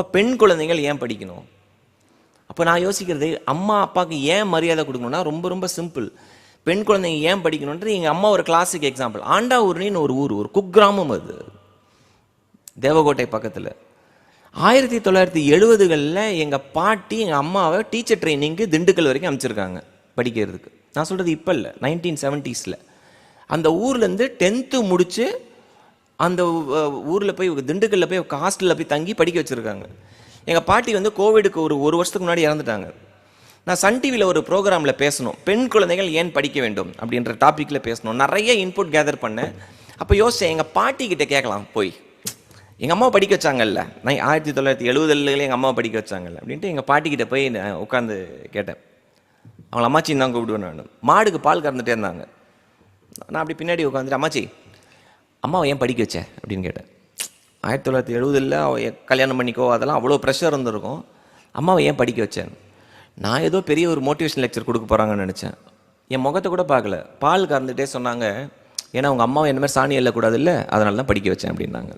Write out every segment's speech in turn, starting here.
அப்போ பெண் குழந்தைகள் ஏன் படிக்கணும்? அப்போ நான் யோசிக்கிறது அம்மா அப்பாவுக்கு ஏன் மரியாதை கொடுக்கணும்னா ரொம்ப ரொம்ப சிம்பிள் பெண் குழந்தைங்க ஏன் படிக்கணுன்றது எங்கள் அம்மா ஒரு கிளாசிக் எக்ஸாம்பிள் ஆண்டாவூர்னின்னு ஒரு ஊர் ஒரு குக்கிராமம் அது. தேவகோட்டை பக்கத்தில். ஆயிரத்தி தொள்ளாயிரத்தி எழுபதுகளில் எங்கள் பாட்டி எங்கள் அம்மாவை டீச்சர் ட்ரைனிங்க்கு திண்டுக்கல் வரைக்கும் அமைச்சிருக்காங்க படிக்கிறதுக்கு. நான் சொல்கிறது இப்போ இல்லை நைன்டீன் செவன்ட்டீஸில் அந்த ஊர்லேருந்து டென்த்து முடித்து அந்த ஊரில் போய் திண்டுக்கல்ல போய் ஹாஸ்டலில் போய் தங்கி படிக்க வச்சுருக்காங்க. எங்கள் பாட்டி வந்து கோவிடுக்கு ஒரு ஒரு வருஷத்துக்கு முன்னாடி இறந்துட்டாங்க. நான் சன் டிவியில் ஒரு ப்ரோக்ராமில் பேசணும். பெண் குழந்தைகள் ஏன் படிக்க வேண்டும்? அப்படின்ற டாப்பிக்கில் பேசணும். நிறைய இன்புட் கேதர் பண்ணேன். அப்போ யோசிச்சேன் எங்கள் பாட்டிக்கிட்ட கேட்கலாம். போய். எங்கள் அம்மா படிக்க வச்சாங்கல்ல. நான் ஆயிரத்தி தொள்ளாயிரத்தி எழுபதுல எங்கள் அம்மா படிக்க வச்சாங்கல்ல. அப்படின்ட்டு எங்கள் பாட்டிக்கிட்ட போய் நான் உட்காந்து கேட்டேன். அவங்கள அம்மாச்சின்னு தான் கூப்பிடுவேன் நான். மாடுக்கு பால் கறந்துட்டே இருந்தாங்க. நான் அப்படி பின்னாடி உட்காந்துட்டு அம்மாச்சி அம்மாவை ஏன் படிக்க வச்சேன் அப்படின்னு கேட்டேன். ஆயிரத்தி தொள்ளாயிரத்தி எழுபதில் கல்யாணம் பண்ணிக்கோ அதெல்லாம் அவ்வளோ ப்ரெஷர் இருந்திருக்கும். அம்மாவை ஏன் படிக்க வச்சேன் நான் ஏதோ பெரிய ஒரு மோட்டிவேஷன் லெக்சர் கொடுக்க போகிறாங்கன்னு நினச்சேன். என் முகத்தை கூட பார்க்கல. பால் கறந்துட்டே சொன்னாங்க. ஏன்னா உங்கள் அம்மாவை என்ன மாதிரி சாணி எல்லக்கூடாது இல்லை அதனால தான் படிக்க வச்சேன் அப்படின்னாங்க.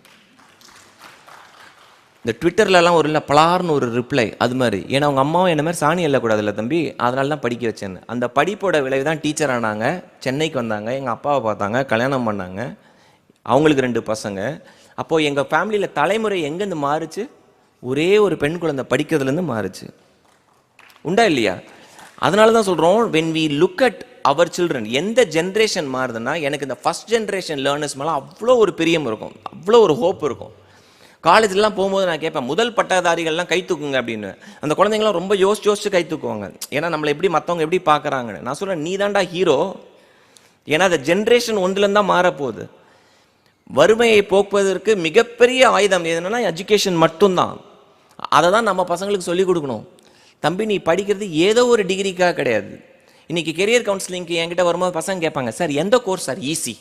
இந்த ட்விட்டர்லலாம் ஒரு இல்லை பலார்னு ஒரு ரிப்ளை அது மாதிரி. ஏன்னா அவங்க அம்மாவும் என்ன மாதிரி சாணி எல்லக்கூடாதுல்ல தம்பி அதனால தான் படிக்க வச்சேன்னு. அந்த படிப்போட விளைவு தான் டீச்சர் ஆனாங்க. சென்னைக்கு வந்தாங்க. எங்கள் அப்பாவை பார்த்தாங்க. கல்யாணம் பண்ணாங்க. அவங்களுக்கு ரெண்டு பசங்க. அப்போது எங்கள் ஃபேமிலியில் தலைமுறை எங்கேருந்து மாறுச்சு? ஒரே ஒரு பெண் குழந்தை படிக்கிறதுலேருந்து மாறுச்சு. உண்டா இல்லையா? அதனால தான் சொல்கிறோம் when we look at our children எந்த ஜென்ரேஷன் மாறுதுன்னா எனக்கு இந்த ஃபஸ்ட் ஜென்ரேஷன் லேர்னர்ஸ் மேலே அவ்வளோ ஒரு பிரியம் இருக்கும். அவ்வளோ ஒரு ஹோப் இருக்கும். காலேஜ்லாம் போகும்போது நான் கேட்பேன் முதல் பட்டதாரிகள்லாம் கை தூக்குங்க அப்படின்னு. அந்த குழந்தைங்களாம் ரொம்ப யோசிச்சு யோசிச்சு கை தூக்குவாங்க. ஏன்னா நம்மளை எப்படி மற்றவங்க எப்படி பார்க்குறாங்கன்னு. நான் சொல்கிறேன் நீ தான்டா ஹீரோ ஏன்னா அந்த ஜென்ரேஷன் ஒன்றுலேருந்து தான் மாறப்போகுது. வறுமையை போக்குவதற்கு மிகப்பெரிய ஆயுதம் எதுனா எஜுகேஷன் மட்டும்தான். அதை தான் நம்ம பசங்களுக்கு சொல்லிக் கொடுக்கணும். தம்பி நீ படிக்கிறது ஏதோ ஒரு டிகிரிக்காக கிடையாது. இன்றைக்கி கெரியர் கவுன்சிலிங்க்கு என்கிட்ட வரும்போது பசங்க கேட்பாங்க சார் எந்த கோர்ஸ் சார் ஈஸி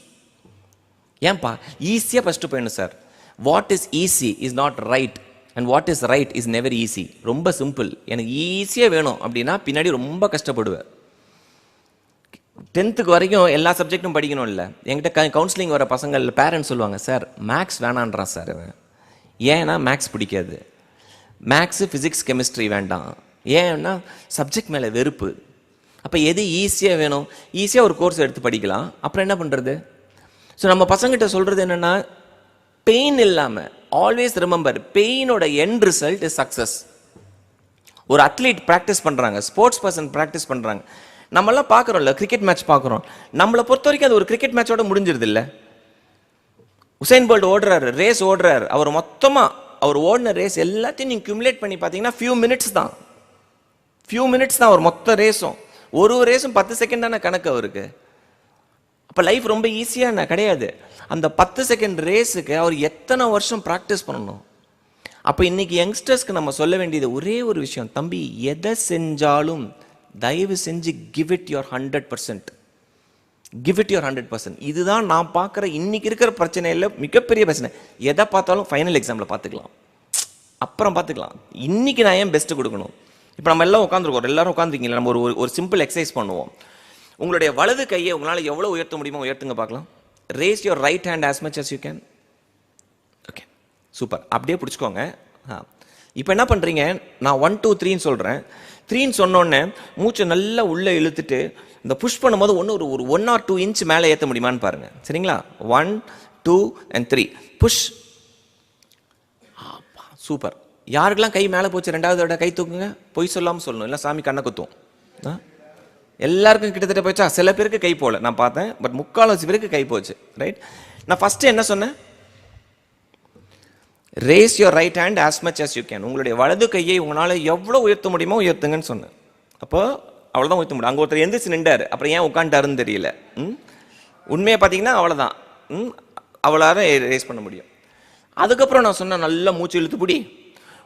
ஏன்பா? ஈஸியாக ஃபஸ்ட்டு போயிடணும் sir what is easy is not right and what is right is never easy ரொம்ப சிம்பிள் எனக்கு ஈஸியாக வேணும் அப்படின்னா பின்னாடி ரொம்ப கஷ்டப்படுவேன். டென்த்துக்கு வரைக்கும் எல்லா சப்ஜெக்ட்டும் படிக்கணும் இல்லை என்கிட்ட கவுன்சிலிங் வர பசங்கள் பேரண்ட்ஸ் சொல்லுவாங்க சார் மேக்ஸ் வேணான்றான் சார் அவன் ஏன்னா மேக்ஸ் பிடிக்காது. மேக்ஸு ஃபிசிக்ஸ் கெமிஸ்ட்ரி வேண்டாம். ஏன்னா சப்ஜெக்ட் மேலே வெறுப்பு. அப்போ எது ஈஸியாக வேணும்? ஈஸியாக ஒரு கோர்ஸ் எடுத்து படிக்கலாம். அப்புறம் என்ன பண்ணுறது ஸோ நம்ம பசங்கிட்ட சொல்கிறது என்னென்னா பெயின் இல்லாமல் ஆல்வேஸ் ரிமெம்பர் பெயினோட எண்ட் ரிசல்ட் இஸ் சக்ஸஸ் ஒரு அத்லீட் ப்ராக்டிஸ் பண்ணுறாங்க ஸ்போர்ட்ஸ் பர்சன் ப்ராக்டிஸ் பண்ணுறாங்க நம்மளாம் பார்க்குறோம்ல கிரிக்கெட் மேட்ச் பார்க்குறோம். நம்மளை பொறுத்த வரைக்கும் அது ஒரு கிரிக்கெட் மேட்சோட முடிஞ்சிருது இல்லை உசைன் போல்ட் ஓடுறாரு ரேஸ் ஓடுறாரு. அவர் மொத்தமாக அவர் ஓடின ரேஸ் எல்லாத்தையும் நீங்கள் கியூமுலேட் பண்ணி பார்த்தீங்கன்னா ஃபியூ மினிட்ஸ் தான். ஃபியூ மினிட்ஸ் தான் அவர் மொத்த ரேஸும் ஒரு ஒரு ரேஸும் பத்து செகண்ட் தானே கணக்கு அவருக்கு. அப்போ லைஃப் ரொம்ப ஈஸியாக கிடையாது. அந்த பத்து செகண்ட் ரேஸுக்கு அவர் எத்தனை வருஷம் ப்ராக்டிஸ் பண்ணணும்? அப்போ இன்னைக்கு யங்ஸ்டர்ஸ்க்கு நம்ம சொல்ல வேண்டியது ஒரே ஒரு விஷயம். தம்பி எதை செஞ்சாலும் தயவு செஞ்சு give it your hundred percent give it your hundred percent இதுதான் நான் பார்க்குற இன்னைக்கு இருக்கிற பிரச்சனையில் மிகப்பெரிய பிரச்சனை. எதை பார்த்தாலும் ஃபைனல் எக்ஸாமில் பார்த்துக்கலாம். அப்புறம் பார்த்துக்கலாம். இன்னைக்கு நான் ஏன் பெஸ்ட்டு கொடுக்கணும்? இப்போ நம்ம எல்லாம் உட்காந்துருக்கோம் எல்லாரும் உட்காந்துருக்கீங்களா நம்ம ஒரு ஒரு- சிம்பிள் எக்ஸசைஸ் பண்ணுவோம். உங்களுடைய வலது கையை உங்களால் எவ்வளோ உயர்த்த முடியுமோ உயர்த்துங்க பார்க்கலாம். Raise your right hand as much as you can okay super அப்படியே பிடிச்சிக்கோங்க. ஆ. இப்போ என்ன பண்ணுறீங்க நான் ஒன் டூ த்ரீன்னு சொல்கிறேன் த்ரீன்னு சொன்னோடனே மூச்சை நல்லா உள்ளே இழுத்துட்டு இந்த புஷ் பண்ணும்போது ஒன்று ஒரு ஒரு ஒன் ஆர் டூ இன்ச் மேலே ஏற்ற முடியுமான்னு பாருங்கள் சரிங்களா? One two and three push super யாருக்கெல்லாம் கை மேலே போச்சு ரெண்டாவது விட கை தூக்குங்க? பொய் சொல்லாமல் சொல்லணும். இல்லை சாமி கண்ணை குத்தும். ஆ? எல்லாருக்கும் கிட்டத்தட்ட போச்சா? சில பேருக்கு கை போகல நான் பார்த்தேன். பட் முக்கால்வாசி பேருக்கு கை போச்சு. ரைட் நான் ஃபஸ்ட்டு என்ன சொன்னேன்? Raise your right hand as much as you can உங்களுடைய வலது கையை உங்களால் எவ்வளோ உயர்த்த முடியுமோ உயர்த்துங்கன்னு சொன்னேன் அப்போ அவ்வளோதான் உயர்த்த முடியும். அங்கே ஒருத்தர் எந்திரிச்சு நின்றார். அப்புறம் ஏன் உட்காந்துட்டாருன்னு தெரியல. ம்? உண்மையை பார்த்தீங்கன்னா அவ்வளோதான் ம்? ரேஸ் பண்ண முடியும். அதுக்கப்புறம் நான் சொன்னேன் நல்லா மூச்சு இழுத்து பிடி.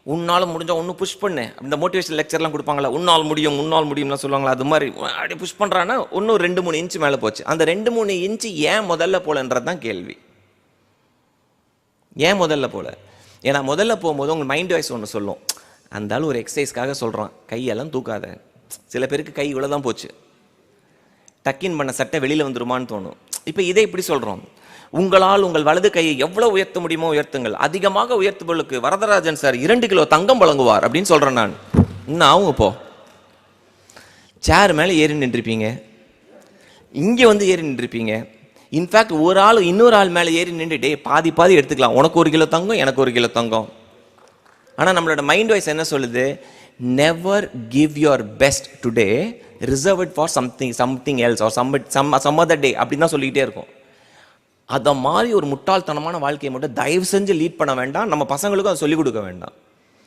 உன்னால் முடிஞ்சால் ஒன்று புஷ் பண்ணு. இந்த மோட்டிவேஷன் லெக்சர்லாம் கொடுப்பாங்களா உன்னால் முடியும் உன்னால் முடியும்லாம் சொல்லுவாங்களா? அது மாதிரி அப்படி புஷ் பண்ணுறான்னா இன்னும் ரெண்டு மூணு இன்ச்சு மேலே போச்சு. அந்த ரெண்டு மூணு இன்ச்சு ஏன் முதல்ல போலன்றது தான் கேள்வி. ஏன் முதல்ல போல? ஏன்னா முதல்ல போகும்போது உங்கள் மைண்ட் வாய்ஸ் ஒன்று சொல்லும். அந்த ஆள் ஒரு எக்ஸசைஸ்க்காக சொல்கிறான் கையெல்லாம் தூக்காத. சில பேருக்கு கை இவ்வளோ தான் போச்சு. டக்கின் பண்ண சட்டை வெளியில் வந்துருமான்னு தோணும். இப்போ இதை இப்படி சொல்கிறோம் உங்களால் உங்கள் வலது கையை எவ்வளோ உயர்த்த முடியுமோ உயர்த்துங்கள். அதிகமாக உயர்த்துபவளுக்கு வரதராஜன் சார் இரண்டு கிலோ தங்கம் வழங்குவார் அப்படின்னு சொல்கிறேன் நான். இன்னும் ஆகும் இப்போ சேர் மேலே ஏறி நின்றுருப்பீங்க. இங்கே வந்து ஏறி நின்றுருப்பீங்க. இன்ஃபேக்ட் ஒரு ஆள் இன்னொரு ஆள் மேலே ஏறி நின்றுட்டே பாதி பாதி எடுத்துக்கலாம். உனக்கு ஒரு கிலோ தங்கம் எனக்கு ஒரு கிலோ தங்கம். ஆனால் நம்மளோட மைண்ட் வைஸ் என்ன சொல்லுது? Never give your best today reserve it for something something else or some some some other day அப்படின்னு தான் சொல்லிக்கிட்டே இருக்கும். அதை மாதிரி ஒரு முட்டாள்தனமான வாழ்க்கையை மட்டும் தயவு செஞ்சு லீட் பண்ண வேண்டாம். நம்ம பசங்களுக்கும் அதை சொல்லிக் கொடுக்க வேண்டாம்.